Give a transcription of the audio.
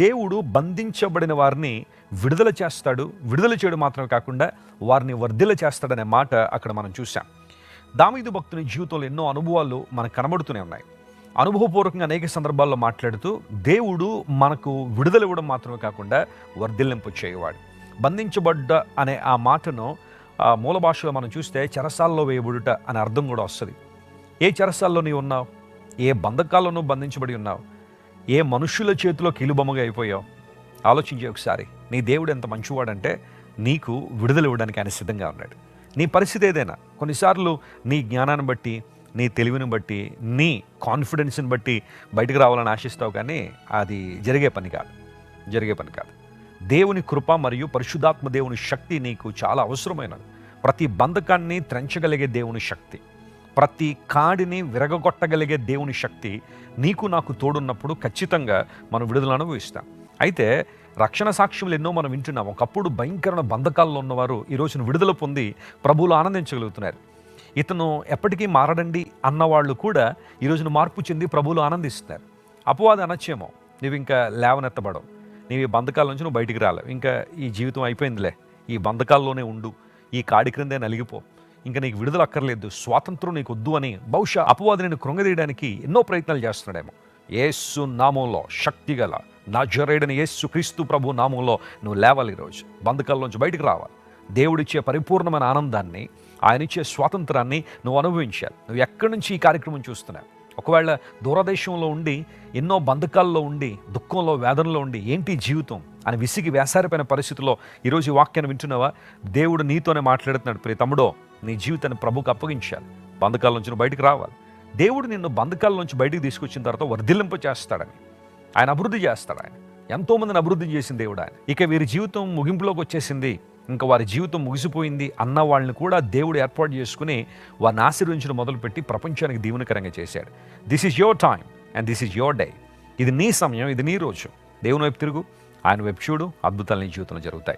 దేవుడు బంధించబడిన వారిని విడుదల చేస్తాడు విడుదల చేయడం మాత్రమే కాకుండా వారిని వర్ధిల చేస్తాడనే మాట అక్కడ మనం చూసాం దామీదు భక్తుని జీవితంలో ఎన్నో అనుభవాలు మనకు కనబడుతూనే ఉన్నాయి. అనుభవపూర్వకంగా అనేక సందర్భాల్లో మాట్లాడుతూ దేవుడు మనకు విడుదల ఇవ్వడం మాత్రమే కాకుండా వర్ధిల్లింపు చేయవాడు. బంధించబడ్డ అనే ఆ మాటను మూల భాషలో మనం చూస్తే చెరసాల్లో వేయబడుట అనే అర్థం కూడా వస్తుంది. ఏ చెరసాల్లో నీవు ఉన్నావు ఏ బంధకాల్లో నువ్వు బంధించబడి ఉన్నావు? ఏ మనుషుల చేతిలో కీలుబొమ్మగా అయిపోయావు? ఆలోచించే ఒకసారి. నీ దేవుడు ఎంత మంచివాడంటే నీకు విడుదల ఇవ్వడానికి ఆయన సిద్ధంగా ఉన్నాడు. నీ పరిస్థితి ఏదైనా? కొన్నిసార్లు నీ జ్ఞానాన్ని బట్టి నీ తెలివిని బట్టి నీ కాన్ఫిడెన్స్ని బట్టి బయటకు రావాలని ఆశిస్తావు కానీ అది జరిగే పని కాదు. జరిగే పని కాదు. దేవుని కృప మరియు పరిశుద్ధాత్మ దేవుని శక్తి నీకు చాలా అవసరమైనది. ప్రతి బంధకాన్ని త్రెంచగలిగే దేవుని శక్తి. ప్రతి కాడిని విరగగొట్టగలిగే దేవుని శక్తి నీకు నాకు తోడున్నప్పుడు ఖచ్చితంగా మనం విడుదల అనుభవిస్తాం. అయితే రక్షణ సాక్ష్యములు ఎన్నో మనం వింటున్నాం. ఒకప్పుడు భయంకరమైన బంధకాల్లో ఉన్నవారు ఈ రోజున విడుదల పొంది ప్రభువులు ఆనందించగలుగుతున్నారు. ఇతను ఎప్పటికీ మారడండి అన్నవాళ్ళు కూడా ఈ రోజున మార్పు చెంది ప్రభువులు ఆనందిస్తున్నారు. అపవాది అనొచ్చేమో నువ్వు ఇంకా లేవనెత్తబడవు. నీవు ఈ బంధకాల నుంచి నువ్వు బయటికి రాలేవు. ఇంకా ఈ జీవితం అయిపోయిందిలే. ఈ బంధకాల్లోనే ఉండు. ఈ కాడి క్రిందే నలిగిపో. ఇంకా నీకు విడుదల అక్కర్లేదు స్వాతంత్రం నీకు వద్దు అని బహుశా అపవాది నేను కృంగదీయడానికి ఎన్నో ప్రయత్నాలు చేస్తున్నాడేమో. యేసు నామంలో శక్తిగల నా జరేడని యేసు క్రీస్తు ప్రభు నామంలో నువ్వు లేవాలి ఈరోజు బంధకాల్లోంచి బయటికి రావాలి. దేవుడిచ్చే పరిపూర్ణమైన ఆనందాన్ని ఆయన ఇచ్చే స్వాతంత్రాన్ని నువ్వు అనుభవించాలి. నువ్వు ఎక్కడి నుంచి ఈ కార్యక్రమం చూస్తున్నావు? ఒకవేళ దూరదేశంలో ఉండి ఎన్నో బంధకాల్లో ఉండి దుఃఖంలో వేదనలో ఉండి ఏంటి జీవితం? అని విసిగి వేసారిపోయిన పరిస్థితిలో ఈరోజు ఈ వాక్యాన్ని వింటున్నావా? దేవుడు నీతోనే మాట్లాడుతున్నాడు. ప్రియ తమ్ముడో నీ జీవితాన్ని ప్రభుకు అప్పగించాలి. బంధకాల నుంచి బయటకు బయటికి రావాలి. దేవుడు నిన్ను బంధకాల నుంచి బయటికి తీసుకొచ్చిన తర్వాత వర్ధిల్లింపు చేస్తాడని. ఆయన అభివృద్ధి చేస్తాడు ఆయన. ఎంతోమందిని అభివృద్ధి చేసిన దేవుడు ఆయన. ఇక వీరి జీవితం ముగింపులోకి వచ్చేసింది. ఇంకా వారి జీవితం ముగిసిపోయింది అన్న వాళ్ళని కూడా దేవుడు ఏర్పాటు చేసుకుని వారిని ఆశీర్వించడం మొదలుపెట్టి ప్రపంచానికి దీవెనకరంగా చేశాడు. This is your time and this is your day ఇది నీ సమయం ఇది నీ రోజు. దేవుని వైపు తిరుగు. ఆయన వైపు చూడు అద్భుతాలు నీ జీవితంలో జరుగుతాయి.